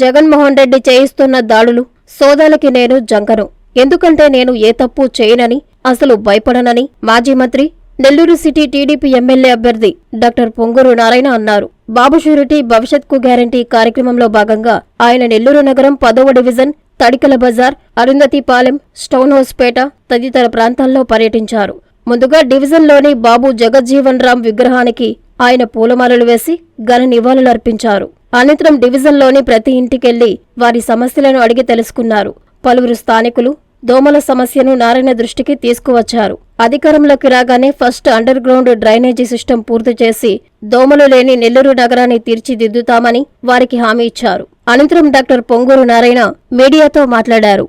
జగన్మోహన్ రెడ్డి చేయిస్తున్న దాడులు సోదాలకి నేను జంకను. ఎందుకంటే నేను ఏ తప్పు చేయనని అసలు భయపడనని మాజీ మంత్రి నెల్లూరు సిటీ టీడీపీ ఎమ్మెల్యే అభ్యర్థి డాక్టర్ పొంగూరు నారాయణ అన్నారు. బాబు షూరిటీ భవిష్యత్కు గ్యారంటీ కార్యక్రమంలో భాగంగా ఆయన నెల్లూరు నగరం పదవ డివిజన్ తడికల బజార్ అరుంధతిపాలెం స్టౌన్ హౌస్పేట తదితర ప్రాంతాల్లో పర్యటించారు. ముందుగా డివిజన్లోని బాబు జగజ్జీవన్ రామ్ విగ్రహానికి ఆయన పూలమాలలు వేసి ఘన నివాళులర్పించారు అనంతరం డివిజన్లోని ప్రతి ఇంటికెళ్ళి వారి సమస్యలను అడిగి తెలుసుకున్నారు. పలువురు స్థానికులు దోమల సమస్యను నారాయణ దృష్టికి తీసుకువచ్చారు. అధికారంలోకి రాగానే first underground drainage system పూర్తి చేసి దోమలు లేని నెల్లూరు నగరాన్ని తీర్చిదిద్దుతామని వారికి హామీ ఇచ్చారు. అనంతరం డాక్టర్ పొంగూరు నారాయణ మీడియాతో మాట్లాడారు.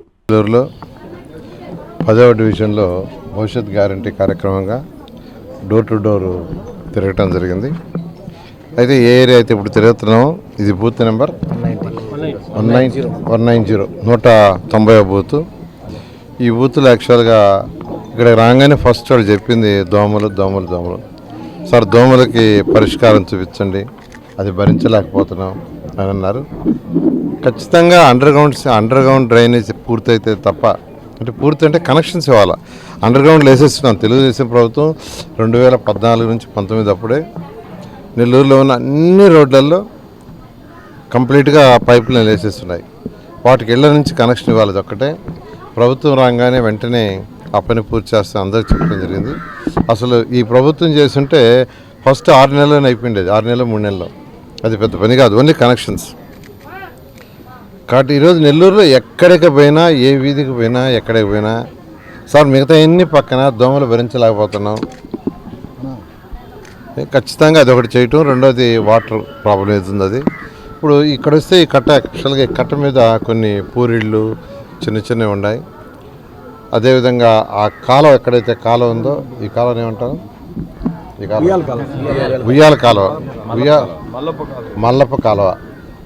పదవ డివిజన్లో భవిష్యత్ గ్యారంటీ కార్యక్రమంగా డోర్ టు డోర్ తిరగటం జరిగింది. అయితే ఏ ఏరియా అయితే ఇప్పుడు తిరుగుతున్నామో ఇది booth number one nine one nine zero నూట తొంభై బూత్. ఈ బూత్లో యాక్చువల్గా ఇక్కడ రాగానే ఫస్ట్ వాడు చెప్పింది దోమలు దోమలు దోమలు. సార్ దోమలకి పరిష్కారం చూపించండి. అది భరించలేకపోతున్నాం అని అన్నారు. ఖచ్చితంగా underground underground drainage పూర్తయితే తప్ప అంటే పూర్తి అంటే కనెక్షన్స్ ఇవ్వాలి? Under ground వేసేస్తున్నాం. తెలుగుదేశం ప్రభుత్వం రెండు వేల పద్నాలుగు నుంచి పంతొమ్మిది అప్పుడే నెల్లూరులో ఉన్న అన్ని రోడ్లలో కంప్లీట్గా పైప్ లైన్ వేసేస్తున్నాయి. వాటికి ఇళ్ళ నుంచి కనెక్షన్ ఇవ్వాలి ఒక్కటే. ప్రభుత్వం రాగానే వెంటనే ఆ పని పూర్తి చేస్తే. అందరికి చెప్పడం జరిగింది. అసలు ఈ ప్రభుత్వం చేస్తుంటే ఫస్ట్ ఆరు నెలలు అయిపోయింది ఆరు నెలలు మూడు నెలలు. అది పెద్ద పని కాదు. Only connections. కాబట్టి ఈరోజు నెల్లూరులో ఎక్కడికి పోయినా ఏ వీధికి పోయినా ఎక్కడికి పోయినా సార్ మిగతా ఎన్ని పక్కన దోమలు భరించలేకపోతున్నాం. ఖచ్చితంగా అది ఒకటి చేయటం రెండోది వాటర్ ప్రాబ్లం అవుతుంది అది. ఇప్పుడు ఇక్కడ వస్తే ఈ కట్ట యాక్చువల్గా ఈ కట్ట మీద కొన్ని పూరిళ్ళు చిన్న చిన్నవి ఉన్నాయి. అదేవిధంగా ఆ కాలువ ఎక్కడైతే కాలువ ఉందో ఈ కాలువని ఏమంటారు? ఈ కాలువ. ఉయ్యాల కాలువ. ఉయ్యా మల్లప్ప కాలువ.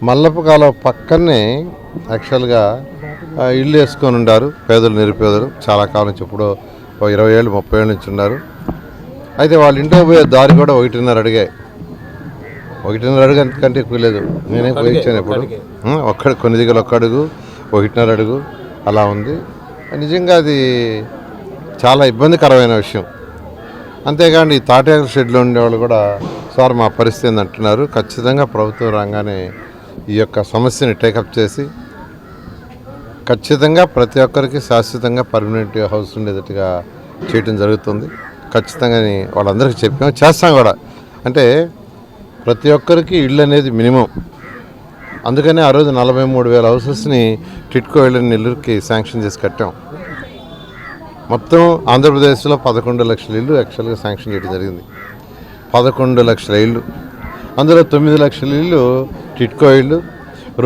మల్లప్ప కాలువ పక్కనే యాక్చువల్గా ఇల్లు వేసుకొని ఉండారు పేదలు నిరుపేదలు. చాలా కాలం నుంచి ఇప్పుడు ఇరవై ఏళ్ళు ముప్పై ఏళ్ళ నుంచి ఉన్నారు. అయితే వాళ్ళ ఇంట్లో పోయే దారి కూడా ఒకటిన్నర అడిగాయి ఒకటిన్నర అడుగు అంతకంటే ఎక్కువ లేదు. నేనే పోయి ఇచ్చాను ఇప్పుడు ఆ, ఒక్క కొన్ని దగ్గర ఒక్క అడుగు ఒకటిన్నర అడుగు అలా ఉంది. నిజంగా అది చాలా ఇబ్బందికరమైన విషయం. అంతేకాండి ఈ తాటేకల షెడ్లో ఉండేవాళ్ళు కూడా సార్ మా పరిస్థితి అంటున్నారు. ఖచ్చితంగా ప్రభుత్వం రాగానే ఈ యొక్క సమస్యని టేకప్ చేసి ఖచ్చితంగా ప్రతి ఒక్కరికి శాశ్వతంగా పర్మనెంట్ హౌస్ ఉండేటట్టుగా చేయటం జరుగుతుంది. ఖచ్చితంగా వాళ్ళందరికీ చెప్పాము. చేస్తాం కూడా. అంటే ప్రతి ఒక్కరికి ఇళ్ళు అనేది మినిమం అందుకనే ఆ రోజు నలభై మూడు వేల హౌసెస్ని టిట్కో వెళ్ళిన నెల్లూరుకి శాంక్షన్ చేసి కట్టాం. మొత్తం ఆంధ్రప్రదేశ్లో పదకొండు లక్షల ఇల్లు యాక్చువల్గా శాంక్షన్ చేయడం జరిగింది. పదకొండు లక్షల ఇల్లు. అందులో తొమ్మిది లక్షల ఇల్లు టిట్కో ఇల్లు.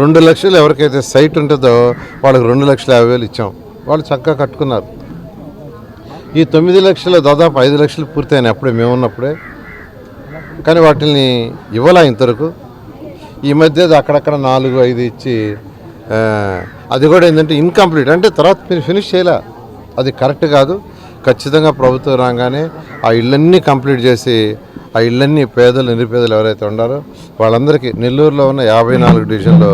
రెండు లక్షలు ఎవరికైతే సైట్ ఉంటుందో వాళ్ళకి రెండు లక్షల యాభై వేలు ఇచ్చాం. వాళ్ళు చక్కగా కట్టుకున్నారు. ఈ తొమ్మిది లక్షలు దాదాపు ఐదు లక్షలు పూర్తయినాయి అప్పుడే మేము ఉన్నప్పుడే కానీ వాటిని ఇవ్వలే ఇంతవరకు. ఈ మధ్య అది అక్కడక్కడ నాలుగు ఐదు ఇచ్చి అది కూడా ఏంటంటే ఇన్కంప్లీట్ అంటే తర్వాత మీరు ఫినిష్ చేయలే. అది కరెక్ట్ కాదు. ఖచ్చితంగా ప్రభుత్వం రాగానే ఆ ఇళ్ళన్నీ కంప్లీట్ చేసి ఆ ఇళ్ళన్నీ పేదలు నిరుపేదలు ఎవరైతే ఉన్నారో వాళ్ళందరికీ నెల్లూరులో ఉన్న యాభై నాలుగు డివిజన్లో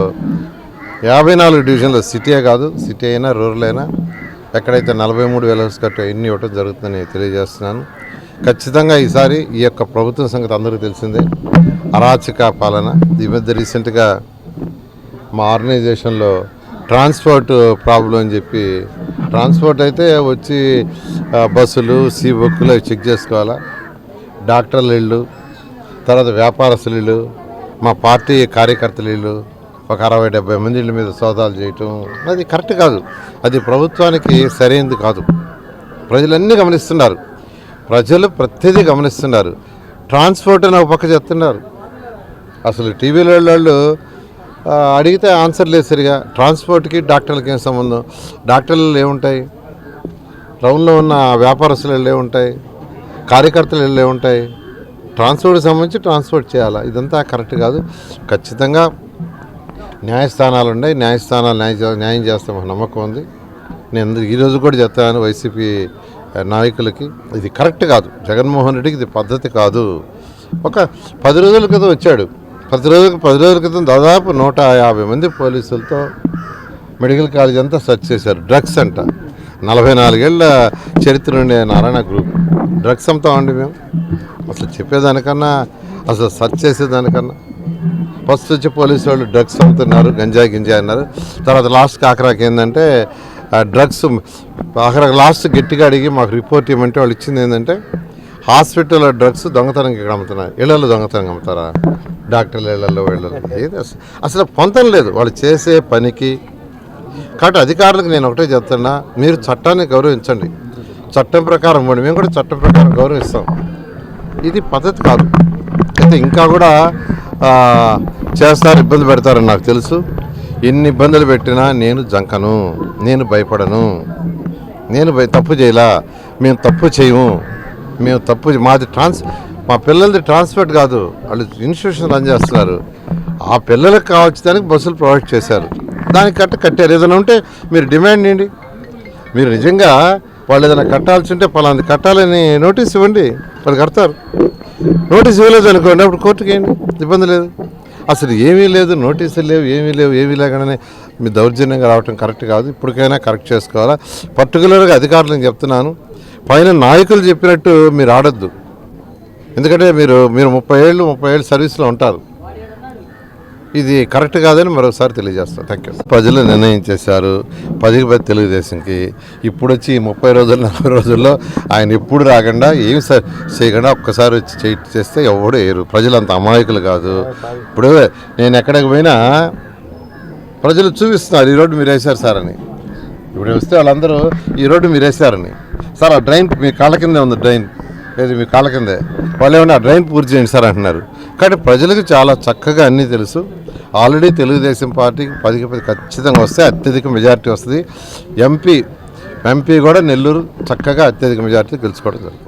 యాభై నాలుగు డివిజన్లో సిటీయే కాదు సిటీ అయినా రూరల్ అయినా ఎక్కడైతే నలభై మూడు వేల హౌస్ కట్ట ఎన్ని ఇవ్వటం జరుగుతుందని తెలియజేస్తున్నాను. ఖచ్చితంగా ఈసారి ఈ యొక్క ప్రభుత్వం సంగతి అందరికీ తెలిసిందే. అరాచక పాలన ఈ మధ్య రీసెంట్గా మా ఆర్గనైజేషన్లో ట్రాన్స్పోర్ట్ ప్రాబ్లం అని చెప్పి ట్రాన్స్పోర్ట్ అయితే వచ్చి బస్సులు సీ బుక్లు అవి చెక్ చేసుకోవాలా? డాక్టర్ల ఇళ్ళు తర్వాత వ్యాపారస్తుల ఇళ్ళు మా పార్టీ కార్యకర్తల ఇళ్ళు ఒక అరవై డెబ్బై మంది ఇళ్ళ మీద సోదాలు చేయటం అది కరెక్ట్ కాదు. అది ప్రభుత్వానికి సరైనది కాదు. ప్రజలన్నీ గమనిస్తున్నారు. ప్రజలు ప్రతిదీ గమనిస్తున్నారు. ట్రాన్స్పోర్ట్ అని ఒక పక్క చెప్తున్నారు. అసలు టీవీలో వాళ్ళు అడిగితే ఆన్సర్ లేదు సరిగా. ట్రాన్స్పోర్ట్కి డాక్టర్లకి ఏం సంబంధం? డాక్టర్లు ఏముంటాయి టౌన్లో ఉన్న వ్యాపారస్తులు వెళ్ళే ఉంటాయి కార్యకర్తలు వెళ్ళే ఉంటాయి ట్రాన్స్పోర్ట్కి సంబంధించి ట్రాన్స్పోర్ట్ చేయాలా? ఇదంతా కరెక్ట్ కాదు. ఖచ్చితంగా న్యాయస్థానాలు ఉన్నాయి. న్యాయస్థానాలు న్యాయ న్యాయం చేస్తామని నమ్మకం ఉంది. నేను ఈరోజు కూడా చెప్తాను వైసీపీ నాయకులకి. ఇది కరెక్ట్ కాదు. జగన్మోహన్ రెడ్డికి ఇది పద్ధతి కాదు. ఒక పది రోజుల క్రితం వచ్చాడు. ప్రతిరోజు పది రోజుల క్రితం దాదాపు నూట యాభై మంది పోలీసులతో మెడికల్ కాలేజ్ అంతా సెర్చ్ చేశారు. డ్రగ్స్ అంట. నలభై నాలుగేళ్ళ చరిత్ర ఉండే నారాయణ గ్రూప్. డ్రగ్స్ అమ్ముతామండి మేము. అసలు చెప్పేదానికన్నా అసలు సెర్చ్ చేసేదానికన్నా. ఫస్ట్ వచ్చి పోలీసు వాళ్ళు డ్రగ్స్ అమ్ముతున్నారు గంజాయి గింజాయి అన్నారు. తర్వాత లాస్ట్ ఆఖరాకి ఏంటంటే డ్రగ్స్ ఆఖరాకి లాస్ట్ గట్టిగా అడిగి మాకు రిపోర్ట్ ఇవ్వమంటే వాళ్ళు ఇచ్చింది ఏంటంటే హాస్పిటల్లో డ్రగ్స్ దొంగతనం ఇక్కడ అమ్ముతున్నారు ఇళ్ళలో దొంగతనం అమ్ముతారా డాక్టర్ల ఇళ్ళలో వీళ్ళలో ఏది అసలు అసలు పొంతం లేదు. వాళ్ళు చేసే పనికి. కాబట్టి అధికారులకు నేను ఒకటే చెప్తున్నా మీరు చట్టాన్ని గౌరవించండి. చట్టం ప్రకారం ఇవ్వండి మేము కూడా చట్టం ప్రకారం గౌరవిస్తాం. ఇది పద్ధతి కాదు. అయితే ఇంకా కూడా చేస్తారు ఇబ్బంది పెడతారని నాకు తెలుసు. ఎన్ని ఇబ్బందులు పెట్టినా నేను జంకను నేను భయపడను. నేను భయ తప్పు చేయలా. మేము తప్పు చేయము. మేము తప్పు మాది ట్రాన్స్ మా పిల్లలది ట్రాన్స్పోర్ట్ కాదు. వాళ్ళు ఇన్స్టిట్యూషన్ రన్ చేస్తున్నారు. ఆ పిల్లలకు కావాల్సిన దానికి బస్సులు ప్రొవైడ్ చేశారు. దానికి కట్ట కట్టారు. ఏదైనా ఉంటే మీరు డిమాండ్ చేయండి. మీరు నిజంగా వాళ్ళు ఏదైనా కట్టాల్సి ఉంటే పలాంది కట్టాలని నోటీస్ ఇవ్వండి. వాళ్ళు కడతారు. నోటీస్ ఇవ్వలేదు అనుకోండి. అప్పుడు కోర్టుకి వేయండి. ఇబ్బంది లేదు. అసలు ఏమీ లేదు. నోటీసులు లేవు. ఏమీ లేవు. ఏమీ లేకుండానే మీ దౌర్జన్యంగా రావటం కరెక్ట్ కాదు. ఇప్పటికైనా కరెక్ట్ చేసుకోవాలా. పర్టికులర్గా అధికారులను చెప్తున్నాను. పైన నాయకులు చెప్పినట్టు మీరు ఆడొద్దు. ఎందుకంటే మీరు మీరు ముప్పై ఏళ్ళు ముప్పై ఏళ్ళు సర్వీస్లో ఉంటారు. ఇది కరెక్ట్ కాదని మరొకసారి తెలియజేస్తాను థ్యాంక్ యూ ప్రజలు నిర్ణయం చేశారు. పదికి పది తెలుగుదేశంకి ఇప్పుడు వచ్చి ముప్పై రోజులు నలభై రోజుల్లో ఆయన ఎప్పుడు రాకుండా ఏం చేయకుండా ఒక్కసారి వచ్చి చేస్తే ఎవడు వేయరు ప్రజలు అంత అమాయకులు కాదు. ఇప్పుడు నేను ఎక్కడికి పోయినా ప్రజలు చూపిస్తున్నారు. ఈ రోడ్డు మీరు వేశారు సార్ అని. ఇప్పుడు వస్తే వాళ్ళందరూ ఈ రోడ్డు మీరు వేశారని సార్ ఆ డ్రైన్ మీ కాళ్ళ కిందే ఉంది డ్రైన్. లేదు మీ కాళ్ళ కిందే? వాళ్ళు ఏమన్నా ఆ డ్రైన్ పూర్తి చేయండి సార్ అంటున్నారు. కాబట్టి ప్రజలకు చాలా చక్కగా అన్నీ తెలుసు. ఆల్రెడీ తెలుగుదేశం పార్టీకి పదికి పది ఖచ్చితంగా వస్తే అత్యధిక మెజారిటీ వస్తుంది. ఎంపీ ఎంపీ కూడా నెల్లూరు చక్కగా అత్యధిక మెజారిటీ గెలుచుకోవడం జరుగుతుంది.